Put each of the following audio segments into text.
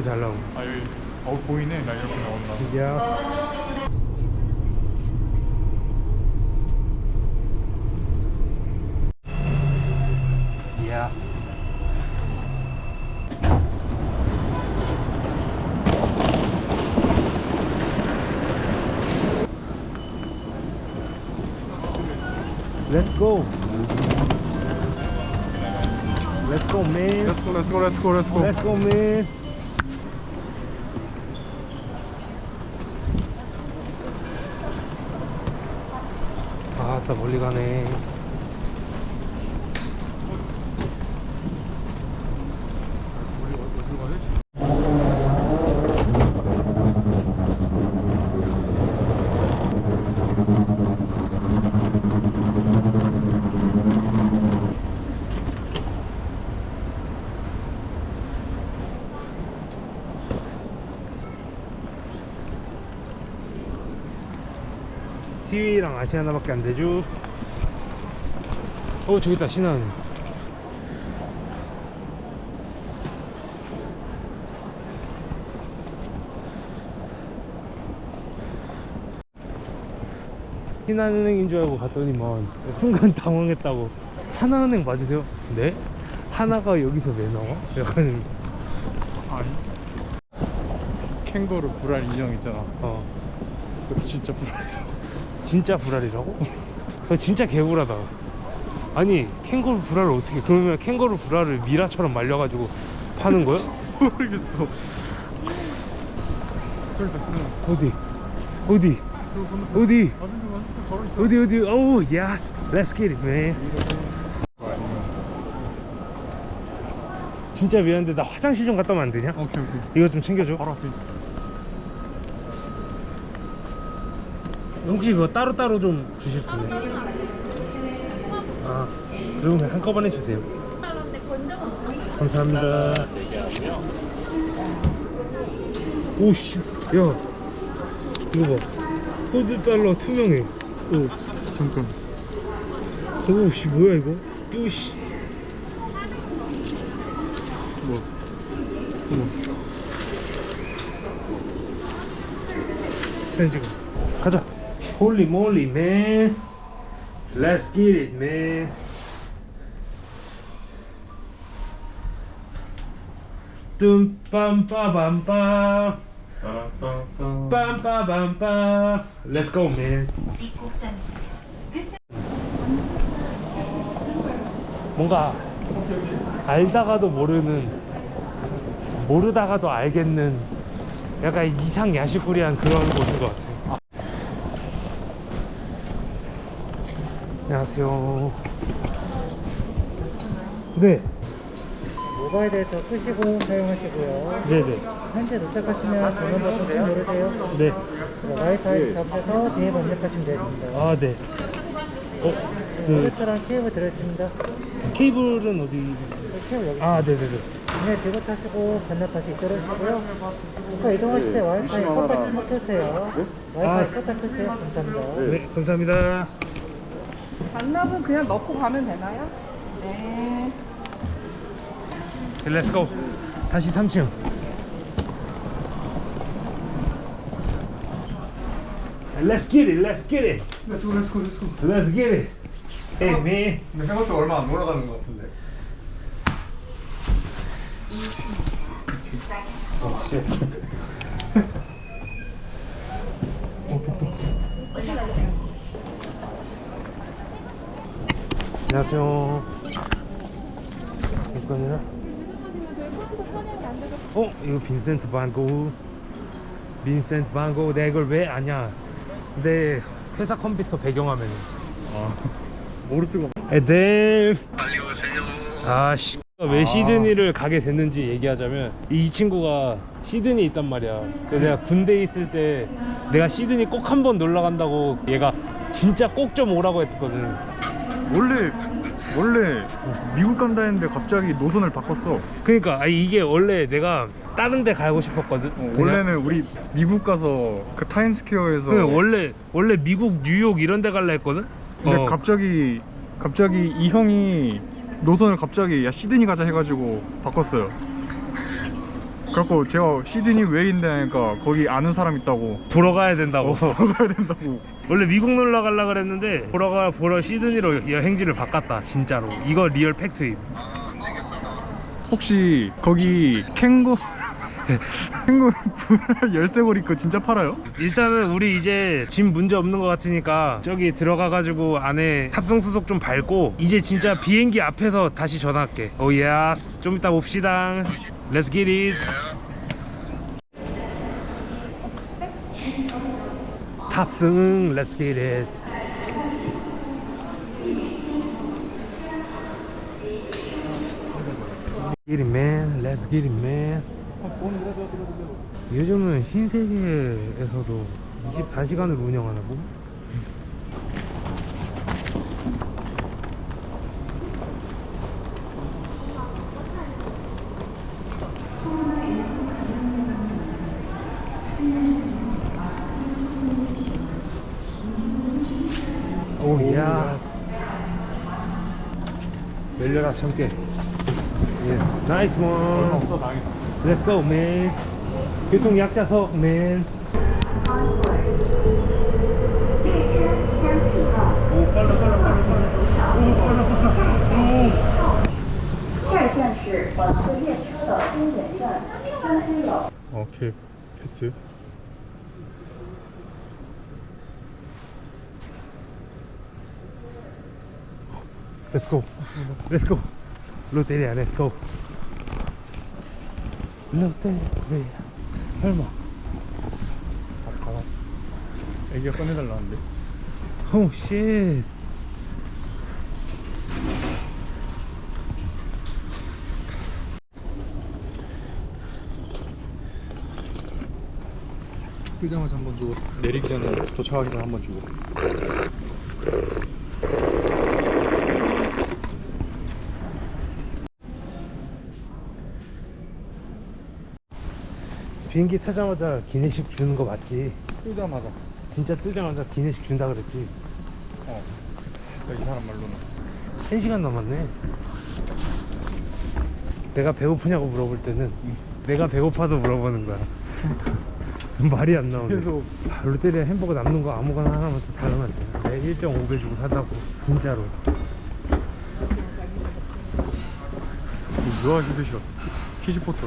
매우 잘 나온 아 여기 어 보이네 나 이렇게 나온다 야 야 Let's go. Let's go, man. Let's go let's go let's go let's go Let's go, man. 멀리 가네. 우리 어디로 가야 되지? TV랑 아시아나밖에 안 되죠. 어, 저기 있다, 신한. 신한은행인 줄 알고 갔더니만 순간 당황했다고 하나은행 맞으세요? 네? 하나가 여기서 왜 나와? 약간 아니 캥거루 불알 인형 있잖아 어 그거 진짜 불알이라고 진짜 불알이라고? 진짜 개불하다. 아니 캥거루 불알을 어떻게? 그러면 캥거루 불알을 미라처럼 말려가지고 파는 거야? 모르겠어 어디? 어디? 어디? 어디 어디? 오우 예스. Let's get it, man. 진짜 미안한데 나 화장실 좀 갔다 오면 안 되냐? 오케이 오케이 이거 좀 챙겨줘. 바로 앞에 혹시 그거 따로따로 좀 주실 수 있나요? 아, 그러면 한꺼번에 주세요. 감사합니다. 오씨, 야, 이거 봐. 호주 달러 투명해. 오, 잠깐 오씨, 뭐야 이거? 뚜시. 뭐 어머 사진 찍어. 가자. Moly, man. Let's get it, man. 뚠빰빠밤빰 빰빠밤빰 Let's go. 뭔가 알다가도 모르는 모르다가도 알겠는 약간 이상 야시꾸리한 그런 곳인 것 같아. 안녕하세요. 네, 모바일 데이터 끄시고 사용하시고요. 네네, 현재 도착하시면 전원 버튼 좀 누르세요. 네. 네, 와이파이 접해서 비앱 입력하시면 되겠습니다. 아, 네. 어, 그 컴퓨터랑 케이블 들어있습니다. 케이블은 어디? 그 케이블 여기. 아, 네네네. 네, 들고 타시고 반납하시 있도록 하시고요. 아까 이동하실 때 와이파이 껐다 켜세요 와이파이 아. 껐다 켜세요. 감사합니다. 네, 감사합니다. 반납은 그냥 넣고 가면 되나요? 네. 렛츠 고. 다시 3층. Let's get it, let's get it, 렛츠고 렛츠고 렛츠고 let's get it. Hey man. 근데 생각보다 얼마 안 올라가는 것 같은데. 어, 쉣. 안녕하세요. 잠깐이라. 어, 이거 빈센트 반고. 빈센트 반고. 내가 이걸 왜 아냐? 내 회사 컴퓨터 배경화면. 아 모를 수가 없 에덴. 아씨. 왜 시드니를 가게 됐는지 얘기하자면 이 친구가 시드니 있단 말이야. 그래서 내가 군대에 있을 때 내가 시드니 꼭 한 번 놀러 간다고 얘가 진짜 꼭 좀 오라고 했거든. 원래 원래 미국 간다 했는데 갑자기 노선을 바꿨어 그러니까 아니, 이게 원래 내가 다른 데 가고 싶었거든. 어, 그냥. 원래는 우리 미국 가서 그 타임스퀘어에서 그래, 원래 원래 미국 뉴욕 이런 데 갈라 했거든. 근데 어. 갑자기 갑자기 이 형이 노선을 갑자기 야 시드니 가자 해가지고 바꿨어요 그래갖고 제가 시드니 웨이인데 하니까 거기 아는 사람 있다고 보러 가야 된다고. 가야 된다고 원래 미국 놀러 가려 그랬는데 보러 가 보러 시드니로 여행지를 바꿨다 진짜로. 이거 리얼 팩트임. 혹시 거기 캥거 캥거 열쇠고리 그 진짜 팔아요? 일단은 우리 이제 짐 문제 없는 것 같으니까 저기 들어가가지고 안에 탑승 수속 좀 밟고 이제 진짜 비행기 앞에서 다시 전화할게. 오야, 좀 이따 봅시다. Let's get it. 탑승, Let's get it. Man, Let's get it man. 요즘은 신세계에서도 24시간을 운영하나고? 오야 들려라 참깨 예. 나이스 원. 렛츠고 맨 교통 약자석 맨 오, 빨라 빨라 빨라 빨라. 오, 빨라 빨라. 오. 오케이 패스. Let's go. Let's go. 롯데리아, let's go. 롯데리아. 설마. 애기가 꺼내달라는데 오, 쉣. 뜨자마자 한 번 주고 내리기 전에 도착하기 전에 한 번 주고 비행기 타자마자 기내식 주는 거 맞지? 뜨자마자 진짜 뜨자마자 기내식 준다 그랬지? 어. 이 사람 말로는 1시간 남았네. 내가 배고프냐고 물어볼 때는 내가 배고파도 물어보는 거야. 말이 안 나오네. 계속 아, 롯데리아 햄버거 남는 거 아무거나 하나만 더 달라면 안 돼. 내가 1.5배 주고 산다고. 진짜로. 누가 히드시라 키즈포터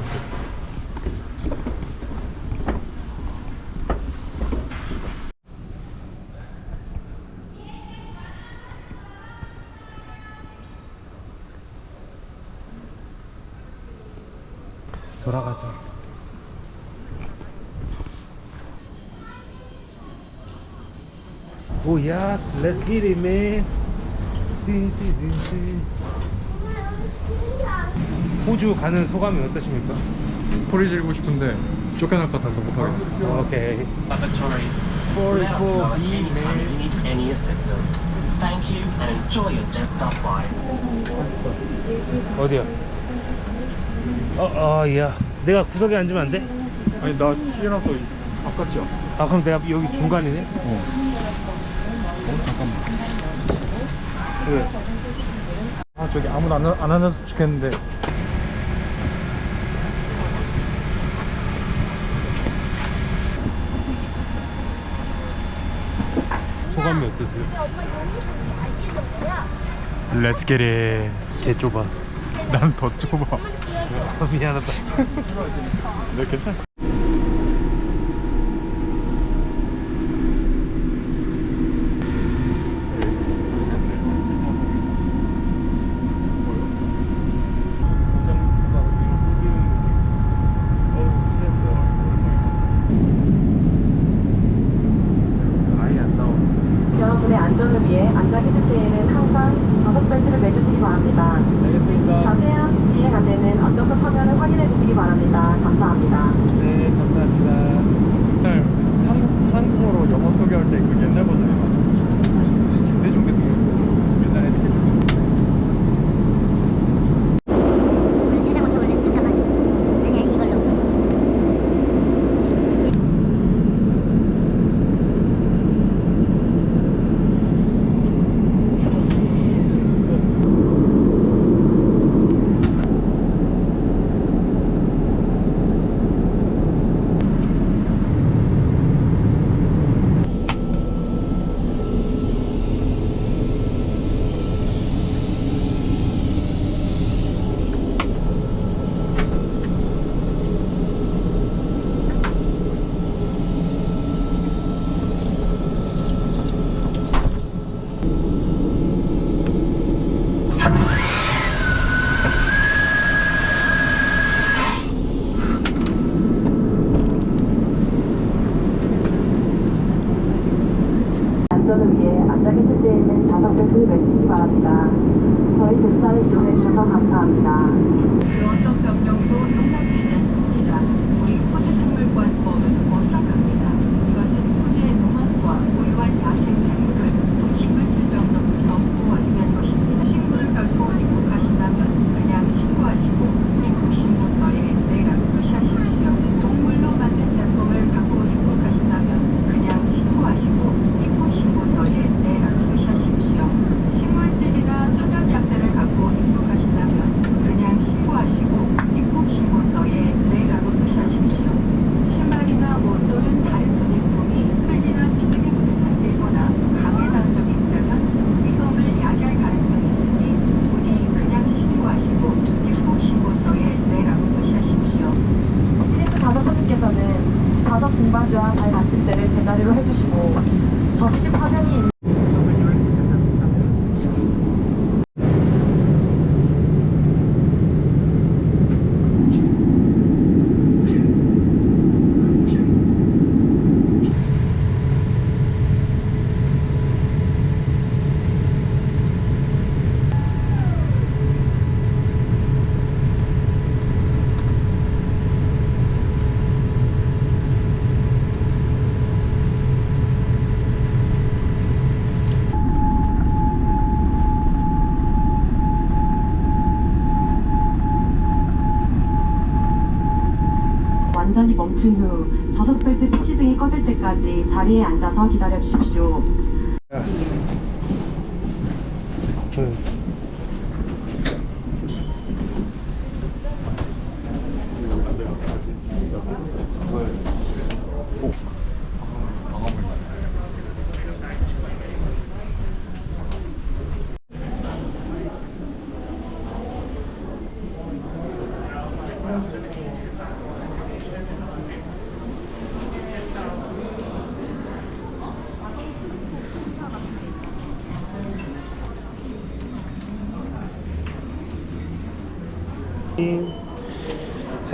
돌아가자. 오, 야, let's get it, man. 띠띠띠띠. 호주 가는 소감이 어떠십니까? 소리 지르고 싶은데 쫓겨날 것 같아서 못하겠어 오케이. laboratories. For- Let us for know me, anytime man. you need any assistance. Thank you and enjoy your Jetstar flight. 어디야? 어, 어, 야. 내가 구석에 앉으면 안 돼? 아니 나 시에라서 바깥이야 아, 그럼 내가 여기 중간이네? 어. 어 잠깐만 왜? 아 저기 아무도 안, 안 앉았으면 좋겠는데 소감이 어떠세요? Let's get it 개 좁아. 난 더 좁아 미안하다. 네 괜찮아 네, 네, 가운데 있는 좌석에 도입해 주시기 바랍니다. 저희 제스타를 이용해 주셔서 감사합니다. 네, 멈춘 후 좌석 벨트 표시등이 꺼질 때까지 자리에 앉아서 기다려 주십시오.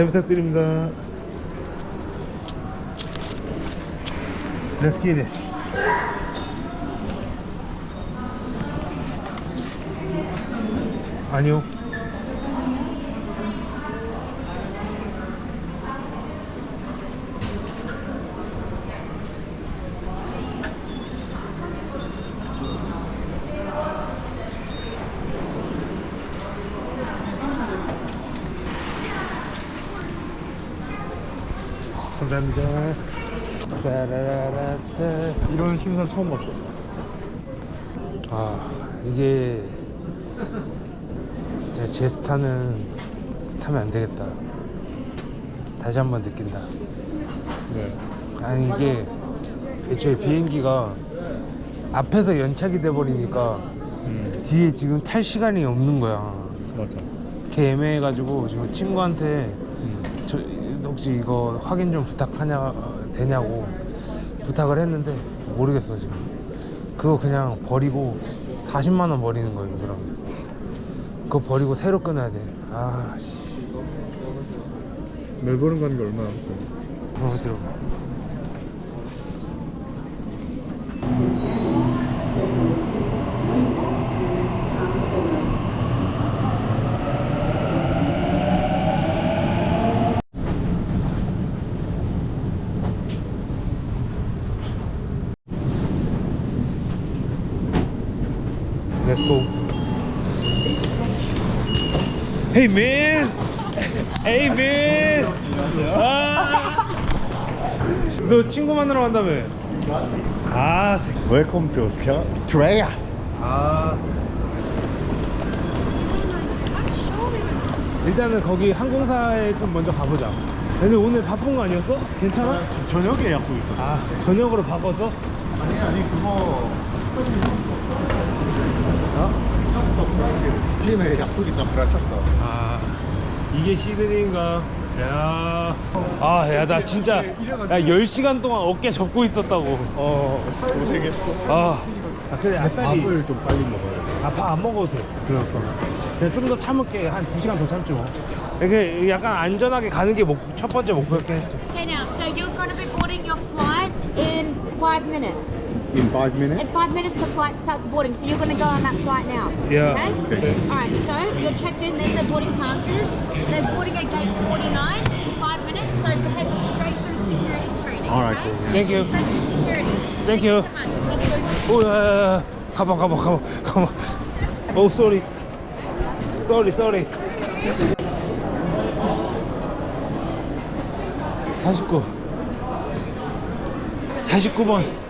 잘 부탁드립니다. Let's. 아니요. 감사합니다. 따라라라따. 이런 심산 처음 봤어. 아 이게 제 제스타는 타면 안 되겠다. 다시 한 번 느낀다. 네. 아니 이게 애초에 비행기가 앞에서 연착이 돼 버리니까 음, 뒤에 지금 탈 시간이 없는 거야. 맞아. 걔 애매해가지고 지금 친구한테 음. 저 혹시 이거 확인 좀 부탁하냐 되냐고 부탁을 했는데 모르겠어 지금. 그거 그냥 버리고 40만 원 버리는 거예요 그럼. 그거 버리고 새로 끊어야 돼. 아 씨. 멜버른 가는 게 얼마나 남았어? 어 들어. Hey man. Hey man. 아. 너 친구 만나러 간다며? 아, 새- 웰컴 투 스트레이야. 아. 일단은 거기 항공사에 좀 먼저 가보자. 근데 오늘 바쁜 거 아니었어? 괜찮아? 저녁에 약속 있어. 아, 저녁으로 바꿨어? 아니 아니 그거 어? 팀에 약속 있다 불알쳤다. 아, 이게 시드니인가? 야, 아, 야, 나 진짜, 야, 10시간 동안 어깨 접고 있었다고. 어 고생했어. 아, 아 그래, 아싸리. 밥을 좀 빨리 먹어야 돼. 아, 밥 안 먹어도 돼. 그럴 거면. 그냥 좀 더 참을게. 한 2시간 더 참지 뭐. 이게 약간 안전하게 가는 게 첫 번째 목표였긴 했죠. Okay, now, so you're going to be boarding your flight in five minutes. In five minutes? In five minutes, the flight starts boarding. So you're going to go on that flight now. Yeah. Okay? okay. All right. So you're checked in. There's their boarding passes. They're boarding at gate 49 in five minutes. So head straight through security screening. All right. Okay? Cool. Thank you. Security. Thank you. Oh, come on, come on, come on, come on. Oh, sorry. Sorry, sorry. 49 49번